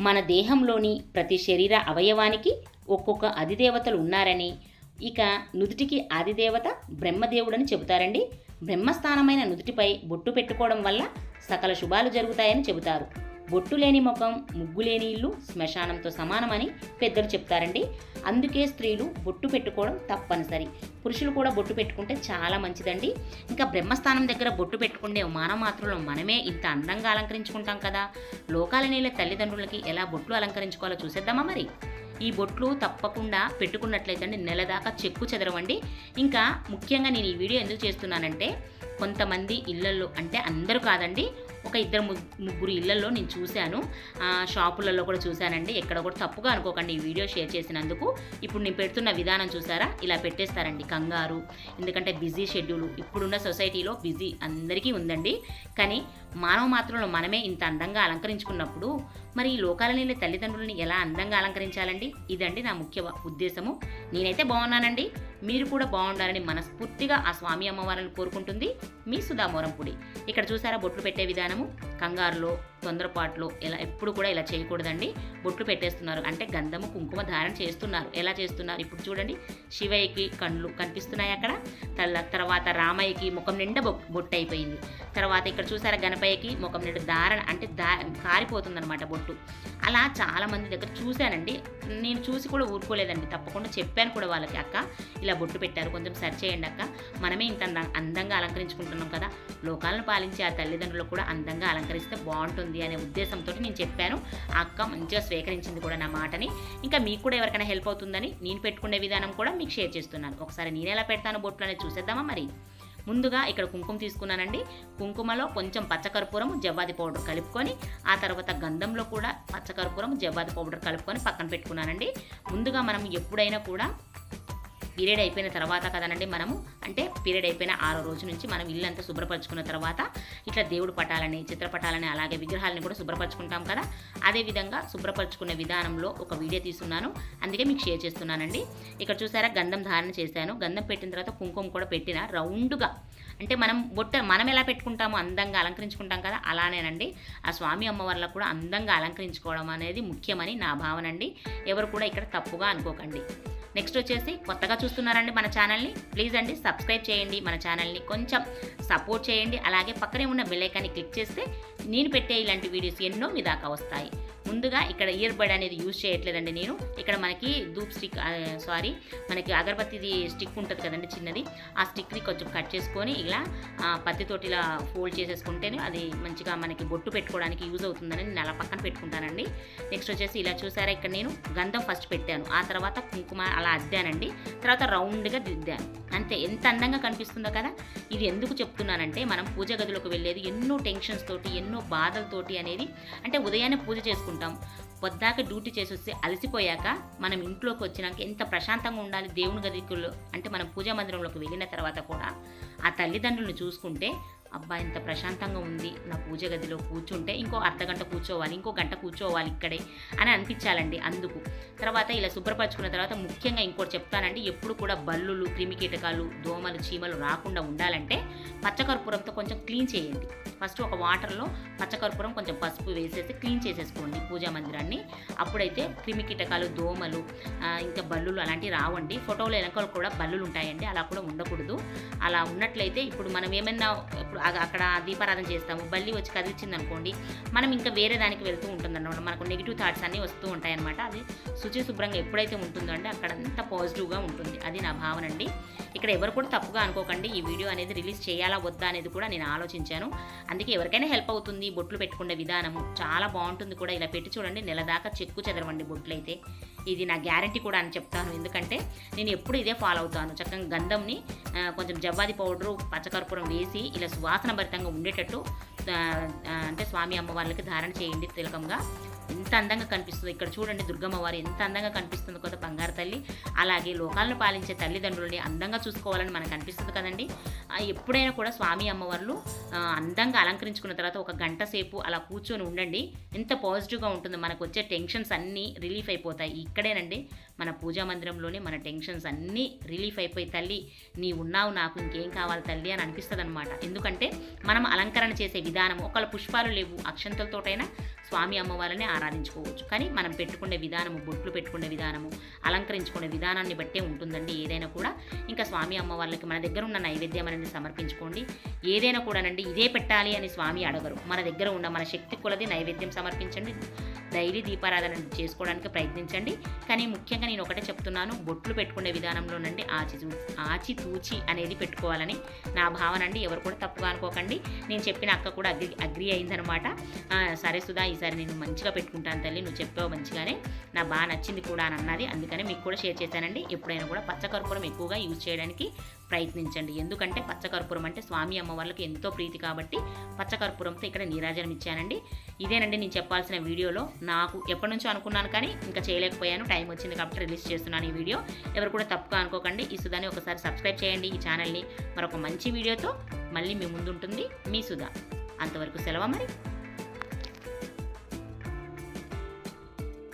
మన దేహంలోని ప్రతి శరీర అవయవానికి ఒక్కొక్క అధిదేవతలు ఉన్నారని ఇక నుదుటికి ఆదిదేవత బ్రహ్మదేవుడని చెబుతారండి. బ్రహ్మస్థానమైన నుదుటిపై బొట్టు పెట్టుకోవడం వల్ల సకల శుభాలు జరుగుతాయని చెబుతారు. బొట్టు లేని ముఖం ముగ్గు లేని ఇల్లు శ్మశానంతో సమానమని పెద్దలు చెప్తారండి. అందుకే స్త్రీలు బొట్టు పెట్టుకోవడం తప్పనిసరి. పురుషులు కూడా బొట్టు పెట్టుకుంటే చాలా మంచిదండి. ఇంకా బ్రహ్మస్థానం దగ్గర బొట్టు పెట్టుకునే మానవ మాత్రలో మనమే ఇంత అందంగా అలంకరించుకుంటాం కదా. లోకాల నీళ్ళ తల్లిదండ్రులకి ఎలా బొట్లు అలంకరించుకోవాలో చూసేద్దామా మరి? ఈ బొట్లు తప్పకుండా పెట్టుకున్నట్లయితే అండి నెల దాకా చెక్కు చెదరవండి. ఇంకా ముఖ్యంగా నేను ఈ వీడియో ఎందుకు చేస్తున్నానంటే కొంతమంది ఇళ్ళల్లో అంటే అందరూ కాదండి ఒక ఇద్దరు ముగ్గురు ఇళ్ళల్లో నేను చూశాను. షాపులలో కూడా చూశానండి. ఎక్కడ కూడా తప్పుగా అనుకోకండి ఈ వీడియో షేర్ చేసినందుకు. ఇప్పుడు నేను పెడుతున్న విధానం చూసారా? ఇలా పెట్టేస్తారండి కంగారు ఎందుకంటే బిజీ షెడ్యూల్. ఇప్పుడున్న సొసైటీలో బిజీ అందరికీ ఉందండి. కానీ మానవ మాత్రంలో మనమే ఇంత అందంగా అలంకరించుకున్నప్పుడు మరి ఈ లోకాలనే తల్లిదండ్రులని ఎలా అందంగా అలంకరించాలండి? ఇదండి నా ముఖ్య ఉద్దేశము. నేనైతే బాగున్నానండి. మీరు కూడా బాగుండాలని మనస్ఫూర్తిగా ఆ స్వామి అమ్మవారిని కోరుకుంటుంది మీ సుధామోరంపుడి ఇక్కడ చూసారా బొట్లు పెట్టే విధానము? కంగారులో తొందరపాటులో ఇలా ఎప్పుడు కూడా ఇలా చేయకూడదండి. బొట్లు పెట్టేస్తున్నారు. అంటే గంధము కుంకుమ ధారణ చేస్తున్నారు. ఎలా చేస్తున్నారు? ఇప్పుడు చూడండి. శివయ్యకి కళ్ళు కనిపిస్తున్నాయి అక్కడ. తల్ల- తర్వాత రామయ్యకి ముఖం నిండా బొ- బొట్టు అయిపోయింది. తర్వాత ఇక్కడ చూసారా గణపయ్యకి ముఖం నిండా ధారణ అంటే దా కారిపోతుందన్నమాట బొట్టు. అలా చాలామంది దగ్గర చూశానండి. నేను చూసి కూడా ఊరుకోలేదండి. తప్పకుండా చెప్పాను కూడా వాళ్ళకి అక్క ఇలా బొట్టు పెట్టారు. కొంచెం సరి చేయండి అక్క. మనమే ఇంత అందంగా అలంకరించుకుంటున్నాం కదా. లోకాలను పాలించే ఆ తల్లిదండ్రులు కూడా అందంగా అలంకరిస్తే బాగుంటుంది. అనే ఉద్దేశంతో నేను చెప్పాను. ఆ అక్క మంచిగా స్వీకరించింది కూడా నా మాటని. ఇంకా మీకు కూడా ఎవరికైనా హెల్ప్ అవుతుందని నేను పెట్టుకునే విధానం కూడా మీకు షేర్ చేస్తున్నాను. ఒకసారి నేను ఎలా పెడతాను బొట్లు అనేది చూసేద్దామా మరి? ముందుగా ఇక్కడ కుంకుమ తీసుకున్నానండి. కుంకుమలో కొంచెం పచ్చకర్పూరం జవ్వాది పౌడర్ కలుపుకొని ఆ తర్వాత గంధంలో కూడా పచ్చకర్పూరం జవ్వాది పౌడర్ కలుపుకొని పక్కన పెట్టుకున్నానండి. ముందుగా మనం ఎప్పుడైనా కూడా పీరియడ్ అయిపోయిన తర్వాత కదనండి మనము అంటే పీరియడ్ అయిపోయిన ఆరో రోజు నుంచి మనం ఇల్లంతా శుభ్రపరచుకున్న తర్వాత ఇట్లా దేవుడు పటాలని చిత్రపటాలని అలాగే విగ్రహాలని కూడా శుభ్రపరచుకుంటాం కదా. అదే విధంగా శుభ్రపరచుకునే విధానంలో ఒక వీడియో తీసుకున్నాను అందుకే మీకు షేర్ చేస్తున్నానండి. ఇక్కడ చూసారా గంధం ధారణ చేశాను. గంధం పెట్టిన తర్వాత కుంకుమ కూడా పెట్టిన. రౌండ్గా అంటే మనం బొట్ట మనం ఎలా పెట్టుకుంటామో అందంగా అలంకరించుకుంటాం కదా అలానేనండి. ఆ స్వామి అమ్మవార్లకు కూడా అందంగా అలంకరించుకోవడం అనేది ముఖ్యమని నా భావన అండి ఎవరు కూడా ఇక్కడ తప్పుగా అనుకోకండి. నెక్స్ట్ వచ్చేసి కొత్తగా చూస్తున్నారండి మన ఛానల్ని. ప్లీజ్ అండి సబ్స్క్రైబ్ చేయండి మన ఛానల్ని. కొంచెం సపోర్ట్ చేయండి. అలాగే పక్కనే ఉన్న బెల్లైకాన్ని క్లిక్ చేస్తే నేను పెట్టే ఇలాంటి వీడియోస్ ఎన్నో మీ దాకా వస్తాయి. ముందుగా ఇక్కడ ఇయర్ బడ్ అనేది యూజ్ చేయట్లేదండి నేను. ఇక్కడ మనకి ధూప్ స్టిక్ సారీ మనకి అగరబత్తిది స్టిక్ ఉంటుంది కదండి చిన్నది. ఆ స్టిక్ని కొంచెం కట్ చేసుకొని ఇలా పత్తి పత్తితోటి ఇలా ఫోల్డ్ చేసేసుకుంటేనే అది మంచిగా మనకి బొట్టు పెట్టుకోవడానికి యూజ్ అవుతుందని నేను అలా పక్కన పెట్టుకుంటానండి. నెక్స్ట్ వచ్చేసి ఇలా చూసారా ఇక్కడ నేను గంధం ఫస్ట్ పెట్టాను. ఆ తర్వాత కుంకుమ అలా అద్దానండి. తర్వాత రౌండ్గా దిద్దాను. అంతే ఎంత అందంగా కనిపిస్తుందో కదా. ఇది ఎందుకు చెప్తున్నానంటే మనం పూజ గదిలోకి వెళ్ళేది ఎన్నో టెన్షన్స్ తోటి ఎన్నో బాధలతోటి అనేది అంటే ఉదయాన్నే పూజ చేసుకుంటాం. పొద్దాక డ్యూటీ చేసి వస్తే అలసిపోయాక మనం ఇంట్లోకి వచ్చినాక ఎంత ప్రశాంతంగా ఉండాలి దేవుని గదిలో అంటే మనం పూజా మందిరంలోకి వెళ్ళిన తర్వాత కూడా ఆ తల్లిదండ్రులను చూసుకుంటే అబ్బా ఎంత ప్రశాంతంగా ఉంది నా పూజ గదిలో కూర్చుంటే ఇంకో అర్ధగంట కూర్చోవాలి ఇంకో గంట కూర్చోవాలి ఇక్కడే అని అనిపించాలండి అందుకు. తర్వాత ఇలా శుభ్రపరచుకున్న తర్వాత ముఖ్యంగా ఇంకోటి చెప్తానండి ఎప్పుడు కూడా బల్లులు క్రిమికీటకాలు దోమలు చీమలు రాకుండా ఉండాలంటే పచ్చకర్పూరంతో కొంచెం క్లీన్ చేయండి. ఫస్ట్ ఒక వాటర్లో పచ్చకర్పూరం కొంచెం పసుపు వేసేసి క్లీన్ చేసేసుకోండి పూజా మందిరాన్ని. అప్పుడైతే క్రిమికీటకాలు దోమలు ఇంకా బల్లులు అలాంటివి రావండి. ఫోటోలో వెనకాల కూడా బల్లులు ఉంటాయండి అలా కూడా ఉండకూడదు. అలా ఉన్నట్లయితే ఇప్పుడు మనం ఏమైనా ఇప్పుడు అక్కడ దీపారాధన చేస్తాము. బల్లి వచ్చి కదిలించింది అనుకోండి మనం ఇంకా వేరే దానికి వెళ్తూ ఉంటుందన్నమాట. మనకు నెగిటివ్ థాట్స్ అన్నీ వస్తూ ఉంటాయి అనమాట అది శుచి శుభ్రంగా ఎప్పుడైతే ఉంటుందో అండి అక్కడ అంతా పాజిటివ్గా ఉంటుంది. అది నా భావన అండి. ఇక్కడ ఎవరు కూడా తప్పుగా అనుకోకండి. ఈ వీడియో అనేది రిలీజ్ చేయాలా వద్దా అనేది కూడా నేను ఆలోచించాను. అందుకే ఎవరికైనా హెల్ప్ అవుతుంది బొట్లు పెట్టుకునే విధానము. చాలా బాగుంటుంది కూడా. ఇలా పెట్టి చూడండి నెల దాకా చెక్కు చెదరవండి బొట్లు అయితే ఇది నా గ్యారంటీ కూడా అని చెప్తాను. ఎందుకంటే నేను ఎప్పుడు ఇదే ఫాలో అవుతాను. చక్కగా గంధంని కొంచెం జవ్వాది పౌడరు పచ్చకర్పూరం వేసి ఇలా సువాసన భరితంగా ఉండేటట్టు అంటే స్వామి అమ్మవార్లకి ధారణ చేయండి తిలకంగా. ఎంత అందంగా కనిపిస్తుందో ఇక్కడ చూడండి దుర్గమ్మ వారు ఎంత అందంగా కనిపిస్తుందో కదా బంగారు తల్లి. అలాగే లోకాలను పాలించే తల్లిదండ్రులని అందంగా చూసుకోవాలని మనకు అనిపిస్తుంది కదండి. ఎప్పుడైనా కూడా స్వామి అమ్మవార్లు అందంగా అలంకరించుకున్న తర్వాత ఒక గంట సేపు అలా కూర్చొని ఉండండి. ఎంత పాజిటివ్గా ఉంటుందో మనకు వచ్చే టెన్షన్స్ అన్నీ రిలీఫ్ అయిపోతాయి. ఇక్కడేనండి మన పూజా మందిరంలోనే మన టెన్షన్స్ అన్నీ రిలీఫ్ అయిపోయి తల్లి నీ ఉన్నావు నాకు ఇంకేం కావాలి తల్లి అని అనిపిస్తుంది అనమాట ఎందుకంటే మనం అలంకరణ చేసే విధానం ఒకళ్ళ పుష్పాలు లేవు అక్షంతలతోటైనా స్వామి అమ్మవారిని ఆరాధించుకోవచ్చు. కానీ మనం పెట్టుకునే విధానము బొట్లు పెట్టుకునే విధానము అలంకరించుకునే విధానాన్ని బట్టే ఉంటుందండి ఏదైనా కూడా. ఇంకా స్వామి అమ్మవార్లకి మన దగ్గర ఉన్న నైవేద్యం అనేది సమర్పించుకోండి. ఏదైనా కూడానండి ఇదే పెట్టాలి అని స్వామి అడగరు. మన దగ్గర ఉన్న మన శక్తి కొలది నైవేద్యం సమర్పించండి. డైలీ దీపారాధన చేసుకోవడానికి ప్రయత్నించండి. కానీ ముఖ్యంగా నేను ఒకటే చెప్తున్నాను బొట్లు పెట్టుకునే విధానంలోనండి ఆచి ఆచి తూచి అనేది పెట్టుకోవాలని నా భావన అండి. ఎవరు కూడా తప్పుగా అనుకోకండి. నేను చెప్పిన అక్క కూడా అగ్రి అగ్రి అయిందనమాట. సరే సుధా ఈసారి నేను మంచిగా పెట్టుకుంటాను తల్లి. నువ్వు చెప్పావు మంచిగానే. నా బాగా నచ్చింది కూడా అని అన్నది. అందుకని మీకు కూడా షేర్ చేశానండి. ఎప్పుడైనా కూడా పచ్చకర్పూరం ఎక్కువగా యూజ్ చేయడానికి ప్రయత్నించండి. ఎందుకంటే పచ్చకర్పూరం అంటే స్వామి అమ్మ వాళ్ళకి ఎంతో ప్రీతి కాబట్టి పచ్చకర్పూరంతో ఇక్కడ నీరాజనం ఇచ్చానండి. ఇదేనండి నేను చెప్పాల్సిన వీడియోలో. నాకు ఎప్పటి నుంచో అనుకున్నాను కానీ ఇంకా చేయలేకపోయాను. టైం వచ్చింది కాబట్టి రిలీజ్ చేస్తున్నాను ఈ వీడియో. ఎవరు కూడా తప్పుగా అనుకోకండి. ఈ సుధాని ఒకసారి సబ్స్క్రైబ్ చేయండి. ఈ ఛానల్ని మరొక మంచి వీడియోతో మళ్ళీ మీ ముందుంటుంది మీ సుధా. అంతవరకు సెలవు మరి.